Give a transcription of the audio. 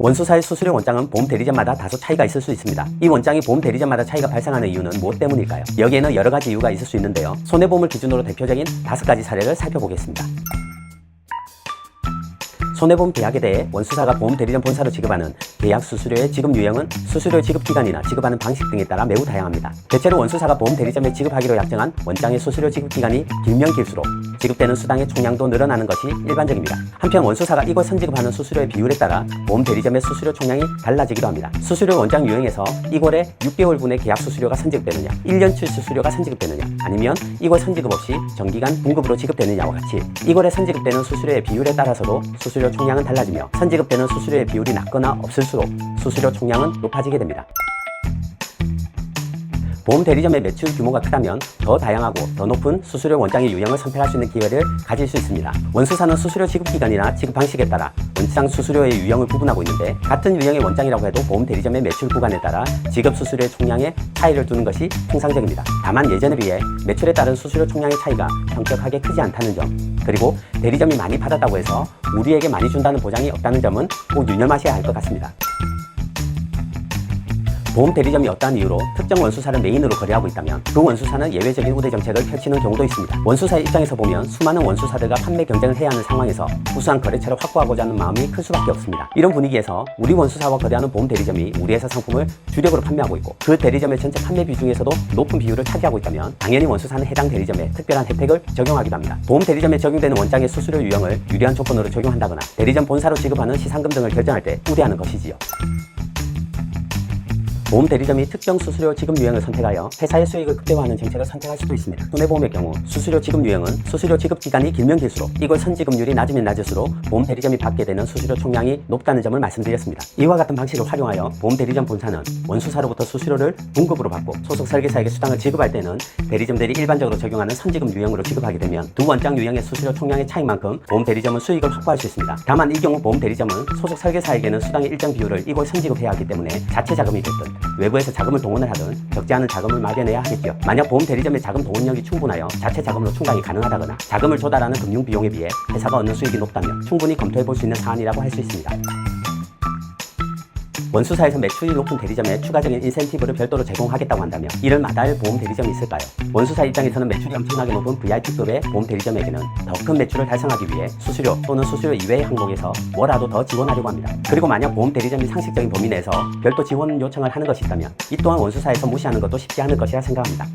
원수사의 수수료 원장은 보험 대리점마다 다소 차이가 있을 수 있습니다. 이 원장이 보험 대리점마다 차이가 발생하는 이유는 무엇 때문일까요? 여기에는 여러 가지 이유가 있을 수 있는데요. 손해보험을 기준으로 대표적인 다섯 가지 사례를 살펴보겠습니다. 손해보험 계약에 대해 원수사가 보험 대리점 본사로 지급하는 계약 수수료의 지급 유형은 수수료 지급 기간이나 지급하는 방식 등에 따라 매우 다양합니다. 대체로 원수사가 보험 대리점에 지급하기로 약정한 원장의 수수료 지급 기간이 길면 길수록 지급되는 수당의 총량도 늘어나는 것이 일반적입니다. 한편 원수사가 이걸 선지급하는 수수료의 비율에 따라 보험 대리점의 수수료 총량이 달라지기도 합니다. 수수료 원장 유형에서 이골에 6개월분의 계약 수수료가 선지급되느냐, 1년치 수수료가 선지급되느냐, 아니면 이골 선지급 없이 정기간 분급으로 지급되느냐와 같이 이골에 선지급되는 수수료의 비율에 따라서도 수수료 총량은 달라지며 선지급되는 수수료의 비율이 낮거나 없을수록 수수료 총량은 높아지게 됩니다. 보험 대리점의 매출 규모가 크다면 더 다양하고 더 높은 수수료 원장의 유형을 선택할 수 있는 기회를 가질 수 있습니다. 원수사는 수수료 지급 기간이나 지급 방식에 따라 원장 수수료의 유형을 구분하고 있는데 같은 유형의 원장이라고 해도 보험 대리점의 매출 구간에 따라 지급 수수료의 총량에 차이를 두는 것이 통상적입니다. 다만 예전에 비해 매출에 따른 수수료 총량의 차이가 현격하게 크지 않다는 점 그리고 대리점이 많이 받았다고 해서 우리에게 많이 준다는 보장이 없다는 점은 꼭 유념하셔야 할 것 같습니다. 보험 대리점이 어떠한 이유로 특정 원수사를 메인으로 거래하고 있다면 그 원수사는 예외적인 우대 정책을 펼치는 경우도 있습니다. 원수사의 입장에서 보면 수많은 원수사들과 판매 경쟁을 해야 하는 상황에서 우수한 거래처를 확보하고자 하는 마음이 클 수밖에 없습니다. 이런 분위기에서 우리 원수사와 거래하는 보험 대리점이 우리 회사 상품을 주력으로 판매하고 있고 그 대리점의 전체 판매 비중에서도 높은 비율을 차지하고 있다면 당연히 원수사는 해당 대리점에 특별한 혜택을 적용하기도 합니다. 보험 대리점에 적용되는 원장의 수수료 유형을 유리한 조건으로 적용한다거나 대리점 본사로 지급하는 시상금 등을 결정할 때 우대하는 것이지요. 보험 대리점이 특정 수수료 지급 유형을 선택하여 회사의 수익을 극대화하는 정책을 선택할 수도 있습니다. 손해보험의 경우 수수료 지급 유형은 수수료 지급 기간이 길면 길수록 이걸 선지급률이 낮으면 낮을수록 보험 대리점이 받게 되는 수수료 총량이 높다는 점을 말씀드렸습니다. 이와 같은 방식을 활용하여 보험 대리점 본사는 원수사로부터 수수료를 분급으로 받고 소속 설계사에게 수당을 지급할 때는 대리점들이 일반적으로 적용하는 선지급 유형으로 지급하게 되면 두 원장 유형의 수수료 총량의 차이만큼 보험 대리점은 수익을 확보할 수 있습니다. 다만 이 경우 보험 대리점은 소속 설계사에게는 수당의 일정 비율을 이걸 선지급해야 하기 때문에 자체 자금이 됐든 외부에서 자금을 동원을 하든 적지 않은 자금을 마련해야 하겠죠. 만약 보험 대리점의 자금 동원력이 충분하여 자체 자금으로 충당이 가능하다거나 자금을 조달하는 금융 비용에 비해 회사가 얻는 수익이 높다면 충분히 검토해 볼 수 있는 사안이라고 할 수 있습니다. 원수사에서 매출이 높은 대리점에 추가적인 인센티브를 별도로 제공하겠다고 한다면 이를 마다할 보험 대리점이 있을까요? 원수사 입장에서는 매출이 엄청나게 높은 VIP급의 보험 대리점에게는 더 큰 매출을 달성하기 위해 수수료 또는 수수료 이외의 항목에서 뭐라도 더 지원하려고 합니다. 그리고 만약 보험 대리점이 상식적인 범위 내에서 별도 지원 요청을 하는 것이 있다면 이 또한 원수사에서 무시하는 것도 쉽지 않을 것이라 생각합니다.